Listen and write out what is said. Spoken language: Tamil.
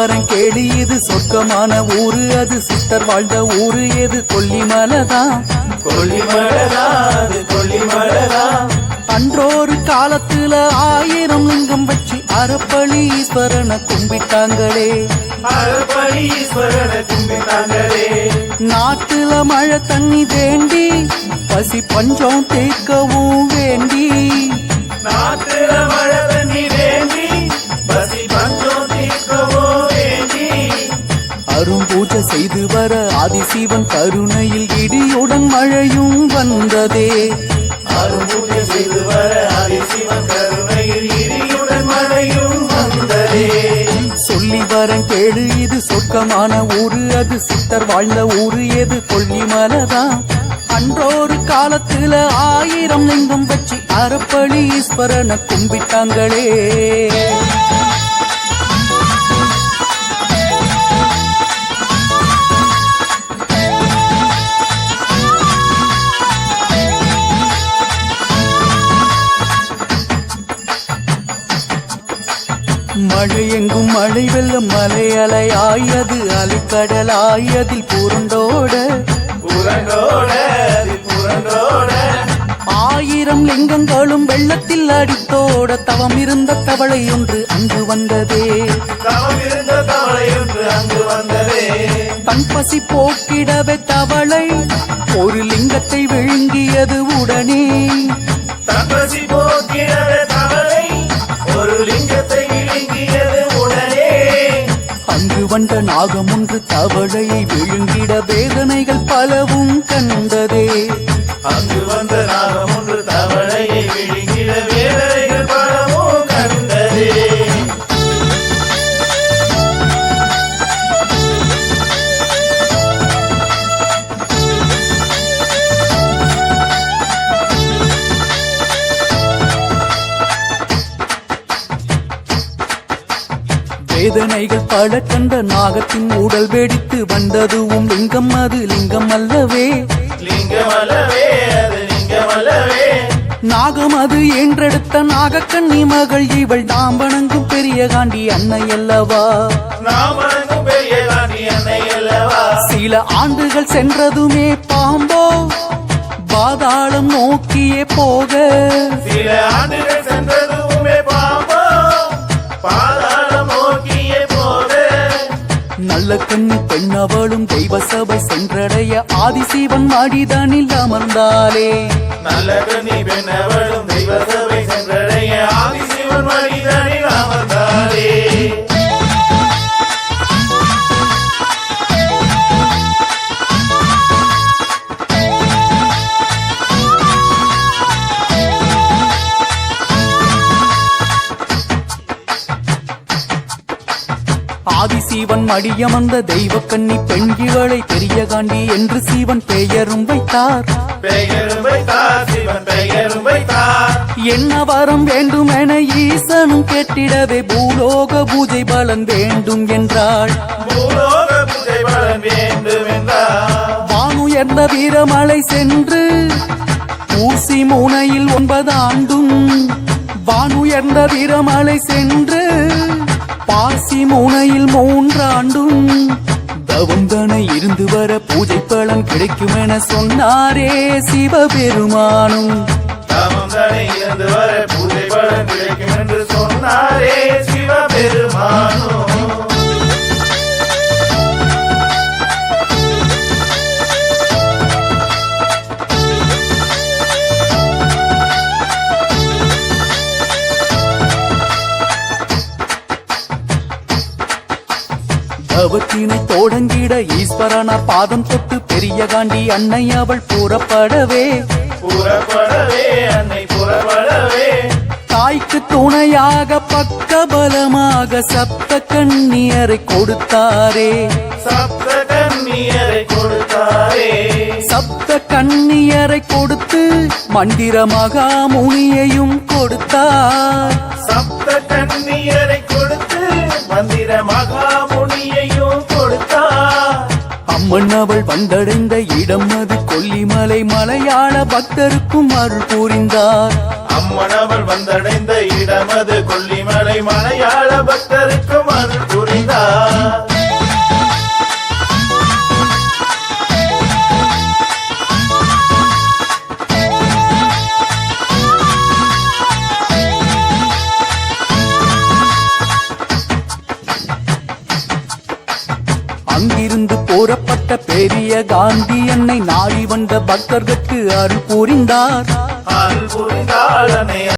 வரேன் கேளு இது சொர்க்கமான ஊரு? அது சித்தர் வாழ்ந்த ஊரு எது கொல்லிமலைதான்? கொல்லிமலைதான் அது கொல்லிமலைதான் அன்றொரு காலத்துல ஆயிரம் லிங்கம் வச்சு அறப்பழி ஈஸ்வரனை கும்பிட்டாங்களே அறப்படி ஈஸ்வரனை கும்பிட்டாங்களே. நாட்டுல மழை தண்ணி வேண்டி பசி பஞ்சம் தேக்கவும் வேண்டி ஆதிசிவன் கருணையில் இடியுடன் மழையும் வந்ததே. அரும்பூஜை செய்து வர அதிசிவன் கருணையில் இடியுடன் மழையும் வந்ததே. சொல்லி வரேன் கேளு இது சொர்க்கமான ஊரு அது சித்தர் வாழ்ந்த ஊரு எது கொல்லிமலைதான் அன்றொரு காலத்துல ஆயிரம் லிங்கம் வச்சு அறப்பளி ஈஸ்வரனை கும்பிட்டாங்களே. மழை எங்கும் மழை வெள்ளம் மலை அலையாயது அலைக்கடலாயதில் புரண்டோட. புறங்கோட அது ஆயிரம் லிங்கங்களும் வெள்ளத்தில் அடித்தோட தவம் இருந்த தவளை ஒன்று அங்கு வந்ததே. தன் பசி போக்கிடவே தவளை ஒரு லிங்கத்தை விழுங்கியது உடனே. தன் பசி அங்கு வந்த நாகம் ஒன்று விழுங்கிட வேதனைகள் பலவும் கண்டதே. அங்கு வந்த நாகம் தவழையை விழுங்கிட வேதனை வேதனைகள் பல கண்ட நாகத்தின் உடல் வெடித்து வந்ததுவும் லிங்கம் அது லிங்கம் அல்லவே. நாகம் அது என்றெடுத்த நாகக்கண்ணி மகள் இவள் பெரிய காண்டி அன்னை அல்லவா நாம் வணங்கும் பெரிய காண்டி அன்னை அல்லவா. சில ஆண்டுகள் சென்றதுமே பாம்போ. பாதாளம் நோக்கியே போக. சில நல்ல கண்ணி பெண் அவளும் தெய்வ சபை சென்றடைய ஆதிசிவன் மாடிதானில் அமர்ந்தாலே. நல்ல பெண்ணவளும் தெய்வ சபை சென்றடைய ஆதிசீவன் மனிதனில் அமர்ந்தாலே. ஆதிசிவன் மடியமர்ந்த தெய்வ கண்ணி பெண் இவளை பெரிய காண்டி என்று சிவன் பெயரும் வைத்தார். சிவன் என்ன வரம் வேண்டும் என ஈசனும் கேட்டிடவே பூலோக பூஜை பலன் வேண்டும் என்றாள். வானுயர்ந்த வீரமலை சென்று ஊசி முனையில் ஒன்பது ஆண்டும் வானுயர்ந்த வீரமலை சென்று பாசி முனையில் மூன்றாண்டும் தவந்தனை இருந்து வர பூஜை பலன் கிடைக்கும் என சொன்னாரே சிவபெருமானும். தவம் இருந்து வர பூஜை பலன் கிடைக்கும் என்று சொன்னாரே சிவபெருமானும். தவத்தினை தொடங்கிட ஈஸ்வரனார் பாதம் தொட்டு பெரிய காண்டி அன்னை அவள் புறப்படவே. புறப்படவே அன்னை புறப்படவே. தாய்க்கு துணையாக பக்கபலமாக சப்த கண்ணியரை கொடுத்தாரே. சப்த கன்னியரை கொடுத்தாரே. சப்த கண்ணியரை கொடுத்து மந்திர மகாமுனியையும் கொடுத்தார். சப்த அம்மன் அவள் வந்தடைந்த இடம் அது கொல்லிமலை மலையாள பக்தருக்கும் அருள் புரிந்தார். அம்மனவள் வந்தடைந்த இடமது கொல்லிமலை மலையாள பக்தருக்கும் அருள் புரிந்தார். அங்கிருந்து போறப்பட்ட பெரிய காந்தி என்னை நாடி வந்த பக்தர்கட்கு அருள் புரிந்தார். அருள்